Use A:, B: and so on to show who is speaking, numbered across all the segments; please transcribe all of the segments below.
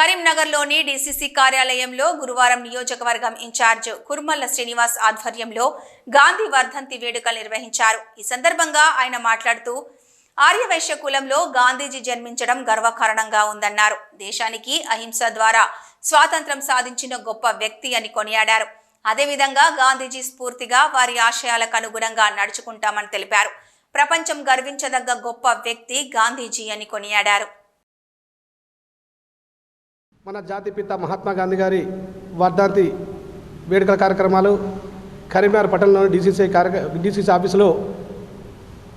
A: కరీంనగర్లోని డీసీసీ కార్యాలయంలో గురువారం నియోజకవర్గం ఇన్ఛార్జ్ కుర్మల్ల శ్రీనివాస్ ఆధ్వర్యంలో గాంధీ వర్ధంతి వేడుకలు నిర్వహించారు. ఈ సందర్భంగా ఆయన మాట్లాడుతూ ఆర్యవైశ్య కులంలో గాంధీజీ జన్మించడం గర్వకారణంగా ఉందన్నారు. దేశానికి అహింస ద్వారా స్వాతంత్రం సాధించిన గొప్ప వ్యక్తి అని కొనియాడారు. అదేవిధంగా గాంధీజీ స్ఫూర్తిగా వారి ఆశయాలకు అనుగుణంగా నడుచుకుంటామని తెలిపారు. ప్రపంచం గర్వించదగ్గ గొప్ప వ్యక్తి గాంధీజీ అని కొనియాడారు.
B: మన జాతిపిత మహాత్మా గాంధీ గారి వర్ధాంతి వేడుకల కార్యక్రమాలు కరీంనగర్ పట్టణంలోని డీసీసీ కార్య డీసీసీ ఆఫీసులో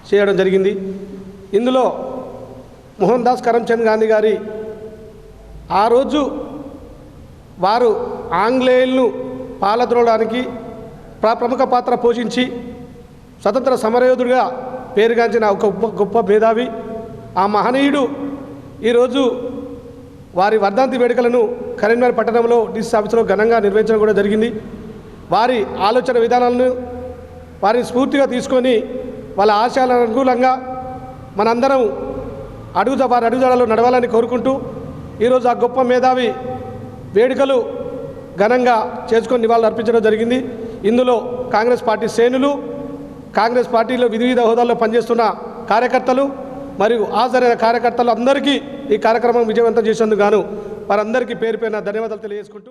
B: చేయడం జరిగింది. ఇందులో మోహన్ దాస్ కరమ్చంద్ గాంధీ గారి ఆ రోజు వారు ఆంగ్లేయులను పాలద్రోడానికి ప్ర- ప్రముఖ పాత్ర పోషించి స్వతంత్ర సమరయోధుడిగా పేరుగాంచిన ఒక గొప్ప గొప్ప మేధావి. ఆ మహనీయుడు ఈరోజు వారి వర్ధంతి వేడుకలను కరీంనగర్ పట్టణంలో డిసి ఆఫీసులో ఘనంగా నిర్వహించడం కూడా జరిగింది. వారి ఆలోచన విధానాలను వారిని స్ఫూర్తిగా తీసుకొని వాళ్ళ ఆశయాలకు అనుకూలంగా మనందరం అడుగుత వారి అడుగుజాడలో నడవాలని కోరుకుంటూ ఈరోజు ఆ గొప్ప మేధావి వేడుకలు ఘనంగా చేసుకొని నివాళులు అర్పించడం జరిగింది. ఇందులో కాంగ్రెస్ పార్టీ శ్రేణులు కాంగ్రెస్ పార్టీలో విధి వివిధ హోదాల్లో పనిచేస్తున్న కార్యకర్తలు మరియు హాజరైన కార్యకర్తలు అందరికీ ఈ కార్యక్రమం విజయవంతం చేసేందుకు గాను వారందరికీ పేరు పైన ధన్యవాదాలు తెలియజేసుకుంటూ